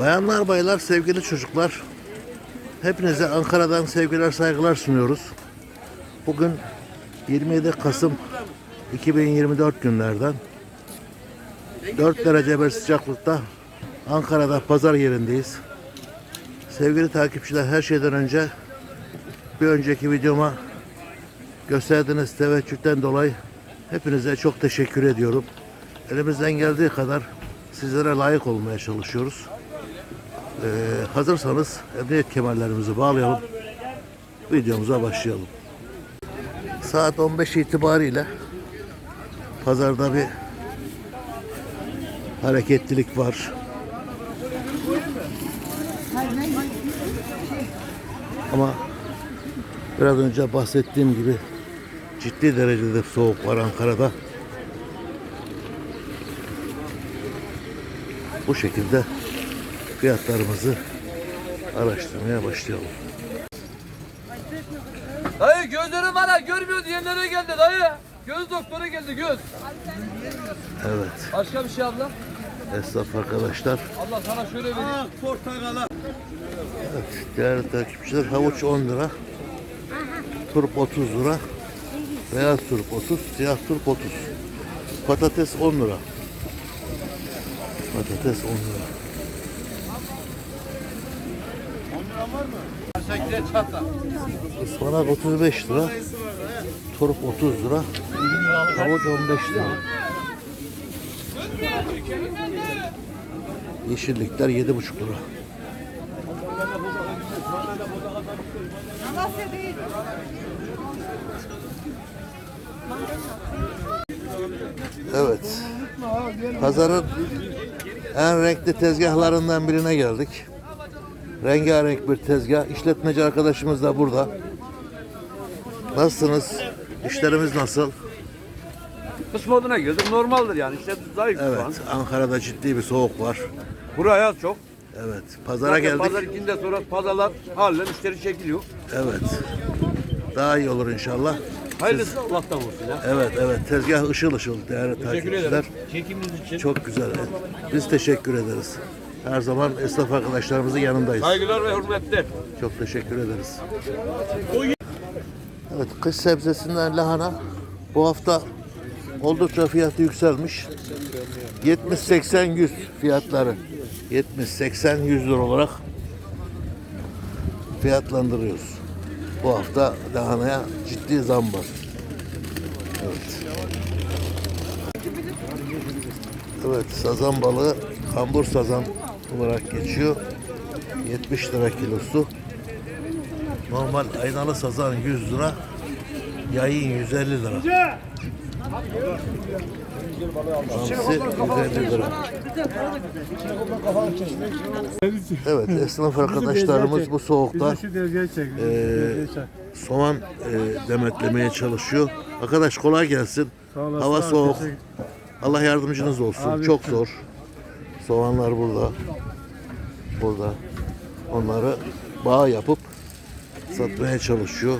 Bayanlar baylar sevgili çocuklar hepinize Ankara'dan sevgiler saygılar sunuyoruz. Bugün 27 Kasım 2024 günlerden 4 derece bir sıcaklıkta Ankara'da pazar yerindeyiz. Sevgili takipçiler her şeyden önce bir önceki videoma gösterdiğiniz teveccühten dolayı hepinize çok teşekkür ediyorum. Elimizden geldiği kadar sizlere layık olmaya çalışıyoruz. Ee, hazırsanız emniyet kemerlerimizi bağlayalım. Videomuza başlayalım. Saat 15 itibariyle pazarda bir hareketlilik var. Ama biraz önce bahsettiğim gibi ciddi derecede soğuk var Ankara'da. Bu şekilde fiyatlarımızı araştırmaya başlayalım. Dayı gözlerim var ha görmüyor diyenlere geldi dayı. Göz doktoru geldi göz. Evet, Başka bir şey abla. esnaf arkadaşlar. Allah sana şöyle vereyim. Evet, değerli takipçiler havuç 10 lira. Turp 30 lira. Beyaz turp 30, siyah turp 30. Patates 10 lira. Patates 10 lira. Ispanak 35 lira. Turp 30 lira. Havuç 15 lira. Yeşillikler 7,5 lira. Evet. Pazarın en renkli tezgahlarından birine geldik. Rengarenk bir tezgah. İşletmeci arkadaşımız da burada. Nasılsınız? İşlerimiz nasıl? Kış moduna girdim normaldir yani işte zayıf şu an. Evet. Ankara'da ciddi bir soğuk var. Buraya çok. Evet. Pazara Zaten geldik. Pazar ikinde sonra pazarlar halen müşteri çekiliyor. Evet. Daha iyi olur inşallah. Hayırlısı Allah'tan olsun ya. Evet evet. Tezgah ışıl ışıl değerli Teşekkür takipçiler. ederim. Çekiminiz için. Çok güzel. Biz teşekkür ederiz. Her zaman esnaf arkadaşlarımızın yanındayız. Saygılar ve hürmetler. Çok teşekkür ederiz. Evet, kış sebzesinden lahana bu hafta oldukça fiyatı yükselmiş. 70 80 100 fiyatları. 70 80 100 lira olarak fiyatlandırıyoruz. Bu hafta lahanaya ciddi zam var. Evet. Evet, sazan balığı kambur sazan olarak geçiyor. 70 lira kilosu. Normal aynalı sazan 100 lira. Yayın 150 lira. Hamsi 150 lira. Evet esnaf arkadaşlarımız bu soğukta eee soğan eee, demetlemeye çalışıyor. Arkadaş kolay gelsin. Hava soğuk. Allah yardımcınız olsun. Çok zor. Soğanlar burada. Burada. Onları bağ yapıp satmaya çalışıyor.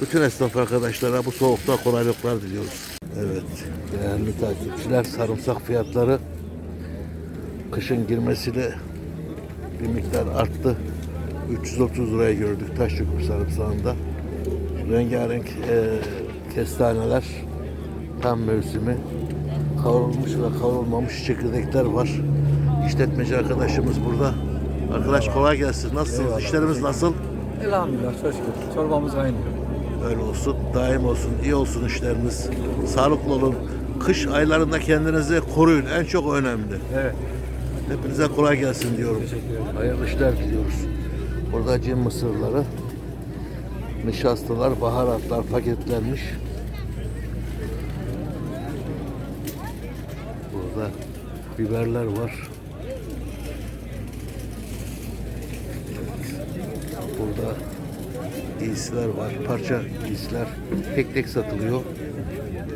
Bütün esnaf arkadaşlara bu soğukta kolaylıklar diliyoruz. Evet, değerli takipçiler sarımsak fiyatları kışın girmesiyle bir miktar arttı. 330 liraya gördük Taşköprü sarımsağında. Rengarenk eee, kestaneler tam mevsimi. Kavrulmuş ve kavrulmamış çekirdekler var. İşletmeci arkadaşımız burada. Arkadaş kolay gelsin. Nasılsınız? İşlerimiz nasıl? Elhamdülillah çok şükür. Çorbamız kaynıyor. Öyle olsun, daim olsun, iyi olsun işleriniz. Sağlıklı olun. Kış aylarında kendinizi koruyun. En çok önemli. Evet. Hepinize kolay gelsin diyorum. Hayırlı işler diliyoruz. Burada cin mısırları, nişastalar, baharatlar paketlenmiş. Burada biberler var. Burada giysiler var. Parça giysiler tek tek satılıyor.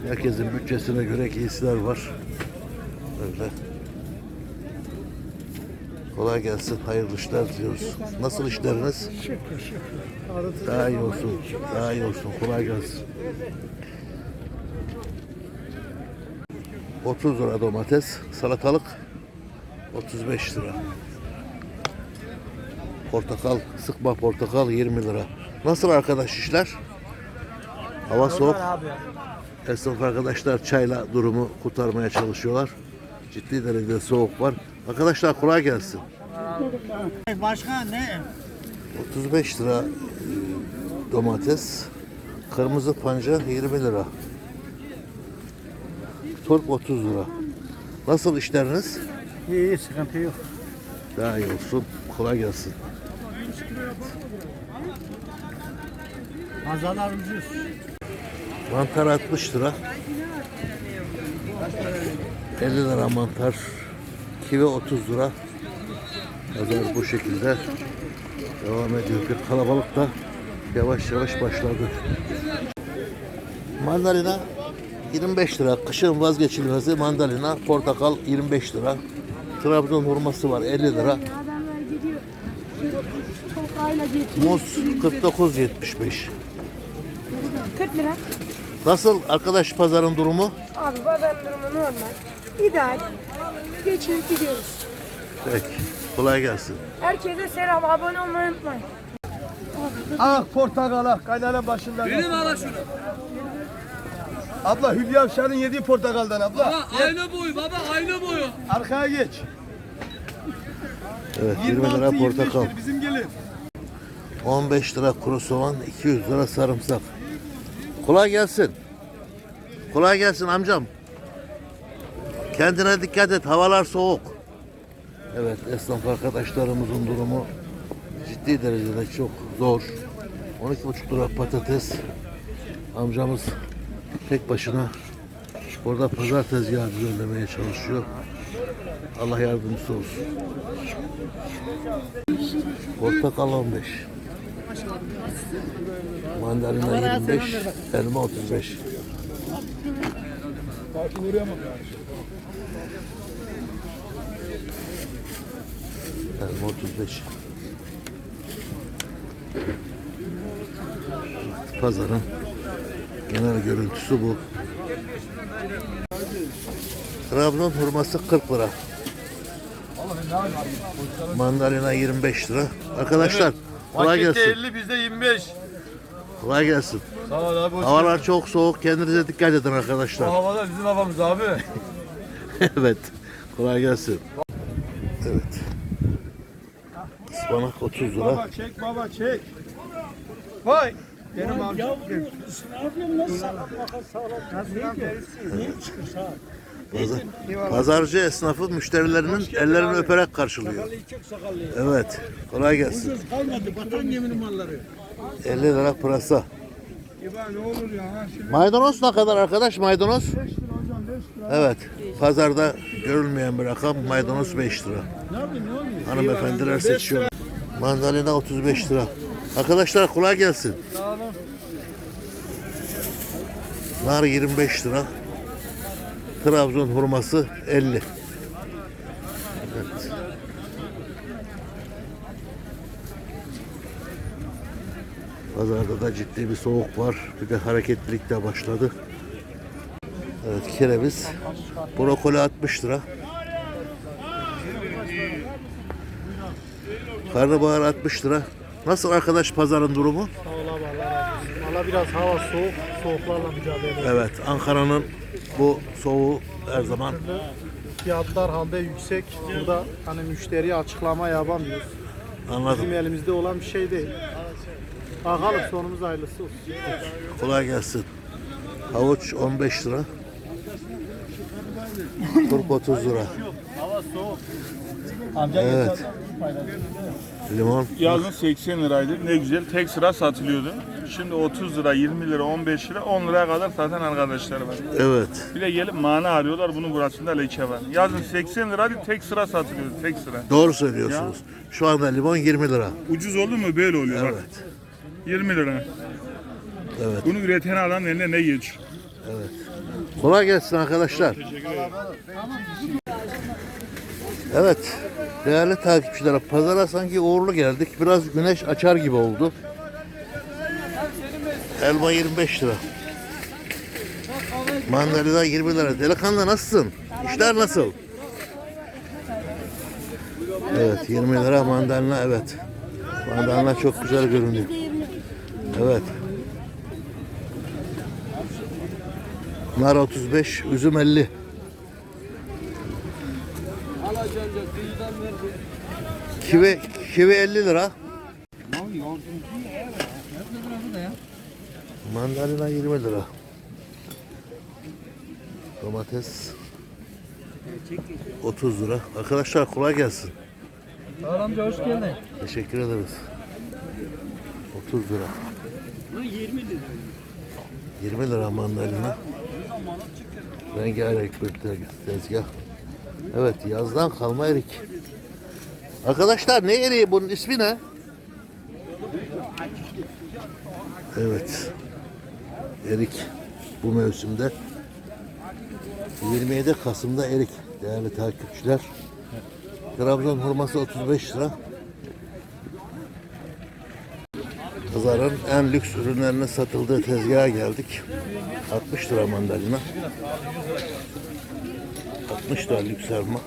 Herkesin bütçesine göre giysiler var. Böyle. Kolay gelsin. Hayırlı işler diliyoruz. Nasıl işleriniz? Daha iyi olsun. Daha iyi olsun. Kolay gelsin. 30 lira domates, salatalık 35 lira. Portakal, sıkma portakal 20 lira. Nasıl arkadaş işler? Hava soğuk. Esnaf arkadaşlar çayla durumu kurtarmaya çalışıyorlar. Ciddi derecede soğuk var. Arkadaşlar kolay gelsin. Başka ne? 35 lira e, domates. Kırmızı pancar 20 lira. Turp 30 lira. Nasıl işleriniz? İyi, iyi sıkıntı yok. Daha iyi olsun. Kolay gelsin. Pazarlar ucuz. Mantar 60 lira. 50 lira mantar. Kivi 30 lira. Pazar bu şekilde devam ediyor. Bir kalabalık da yavaş yavaş başladı. Mandalina 25 lira. Kışın vazgeçilmezi mandalina. Portakal 25 lira. Trabzon hurması var 50 lira. Muz 49.75. 40 lira. Nasıl arkadaş pazarın durumu? Abi pazar durumu normal. İdeal. Geçinip gidiyoruz. Peki. Kolay gelsin. Herkese selam. Abone olmayı unutmayın. Ah portakala kaynana başında. Benim ala şunu. Abla Hülya Avşar'ın yediği portakaldan abla. Baba aynı boyu baba aynı boyu. Arkaya geç. Evet 20 lira 26, portakal. 25'tir bizim gelin. 15 lira kuru soğan, 200 lira sarımsak. Kolay gelsin. Kolay gelsin amcam. Kendine dikkat et, havalar soğuk. Evet, esnaf arkadaşlarımızın durumu ciddi derecede çok zor. 12,5 lira patates. Amcamız tek başına orada pazar tezgahı düzenlemeye çalışıyor. Allah yardımcısı olsun. Portakal 15. Mandalina 25, elma 35. Elma 35. Pazarın genel görüntüsü bu. Trabzon hurması 40 lira. Mandalina 25 lira. Arkadaşlar kolay gelsin. 50 bizde 25. Kolay gelsin. Sağ ol abi. hoş Havalar çok soğuk. Kendinize dikkat edin Bu arkadaşlar. havada bizim havamız abi. evet. Kolay gelsin. Evet. Ispanak 30 lira. Baba çek baba çek. Vay. Benim amcam. Pazar, pazarcı esnafı müşterilerinin ellerini öperek karşılıyor. Evet. Kolay gelsin. 50 lira pırasa. ne olur ya. Maydanoz ne kadar arkadaş maydanoz? Evet. Pazarda görülmeyen bir rakam maydanoz 5 lira. Hanımefendiler seçiyor. Mandalina 35 lira. Arkadaşlar kolay gelsin. Nar 25 lira. Trabzon hurması 50. Evet. Pazarda da ciddi bir soğuk var. Bir de hareketlilik de başladı. Evet kereviz. Brokoli 60 lira. Karnabahar 60 lira. Nasıl arkadaş pazarın durumu? Valla biraz hava soğuk, soğuklarla mücadele ediyoruz. Evet Ankara'nın bu soğuğu her zaman Fiyatlar halde yüksek. Burada hani müşteriye açıklama yapamıyoruz. anladım. Bizim elimizde olan bir şey değil. Bakalım sonumuz hayırlısı olsun. Kolay gelsin. Havuç 15 lira. Turp 30 lira. Evet. Limon Yazın 80 liraydı. Ne güzel tek sıra satılıyordu. Şimdi 30 lira, 20 lira, 15 lira, 10 liraya kadar satan arkadaşlar var. evet. Bir de gelip mana arıyorlar bunun burasında leke var. Yazın 80 liraydı tek sıra satılıyordu tek sıra. Doğru söylüyorsunuz. Şu anda limon 20 lira. Ucuz oldu mu böyle oluyor bak. Evet. 20 lira. Evet. Bunu üreten adam eline ne geç? Kolay gelsin arkadaşlar. Evet. Değerli takipçiler, pazara sanki uğurlu geldik. Biraz güneş açar gibi oldu. Elma 25 lira. Mandalina 20 lira. Delikanlı nasılsın? İşler nasıl? Evet 20 lira mandalina evet. Mandalina çok güzel görünüyor. Evet. Nar 35, üzüm 50. Kivi, kivi 50 lira. Mandalina 20 lira. Domates 30 lira. Arkadaşlar kolay gelsin. Sağ amca hoş geldin. Teşekkür ederiz. 30 lira. 20 lira mandalina. Rengarenk bir te- tezgah. Evet yazdan kalma erik. Arkadaşlar ne eriği bunun ismi ne? Evet. Erik bu mevsimde 27 Kasım'da erik değerli takipçiler. Trabzon hurması 35 lira. Pazarın en lüks ürünlerinin satıldığı tezgaha geldik. 60 lira mandalina. 60 lira lüks elma.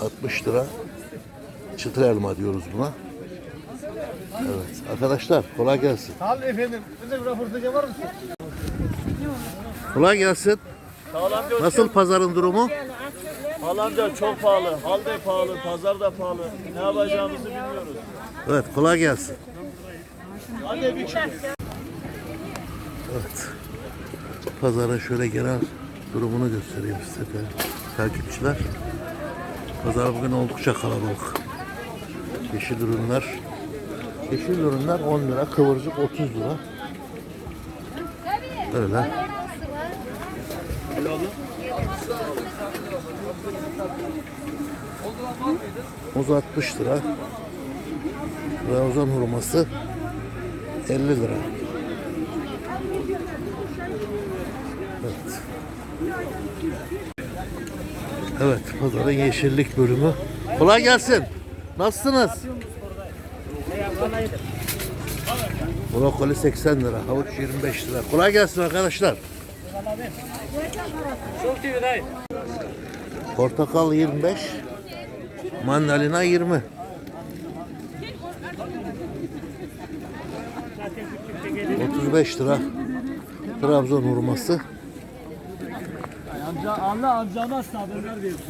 60 lira çıtır elma diyoruz buna. Evet arkadaşlar kolay gelsin. Sağ olun efendim. Bize bir röportaja var mısın? Kolay gelsin. Sağ ol amca. Nasıl pazarın durumu? Al amca çok pahalı. Hal de pahalı. Pazar da pahalı. Ne yapacağımızı bilmiyoruz. Evet kolay gelsin. Hadi bir çıkın. Evet. Pazarın şöyle genel durumunu göstereyim size takipçiler. Pazar bugün oldukça kalabalık. Yeşil ürünler Yeşil ürünler 10 lira, kıvırcık 30 lira. Öyle. Muz 60 lira. Ramazan hurması 50 lira. Evet. Evet, pazarın yeşillik bölümü. Kolay gelsin. Nasılsınız? Brokoli 80 lira, havuç 25 lira. Kolay gelsin arkadaşlar. Portakal 25, mandalina 20. ...35 lira... ...Trabzon hurması... Amca anla amca nasıl haberler versin.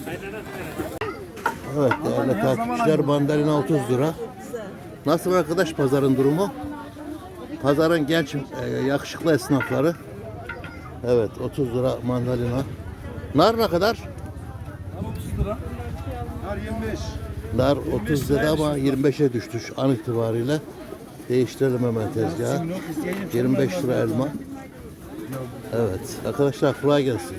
Evet değerli takipçiler mandalina 30 lira. Nasıl arkadaş pazarın durumu? Pazarın genç e, yakışıklı esnafları. Evet 30 lira mandalina. Nar ne kadar? Nar 25. Nar 30 lira ama 25'e düştü şu an itibariyle. Değiştirelim hemen tezgahı. 25 lira elma. Evet arkadaşlar kolay gelsin.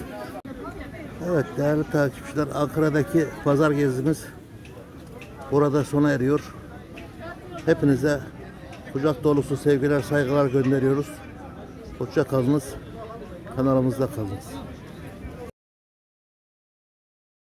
Evet değerli takipçiler Ankara'daki pazar gezimiz burada sona eriyor. Hepinize kucak dolusu sevgiler saygılar gönderiyoruz. Hoşça kalınız. Kanalımızda kalınız.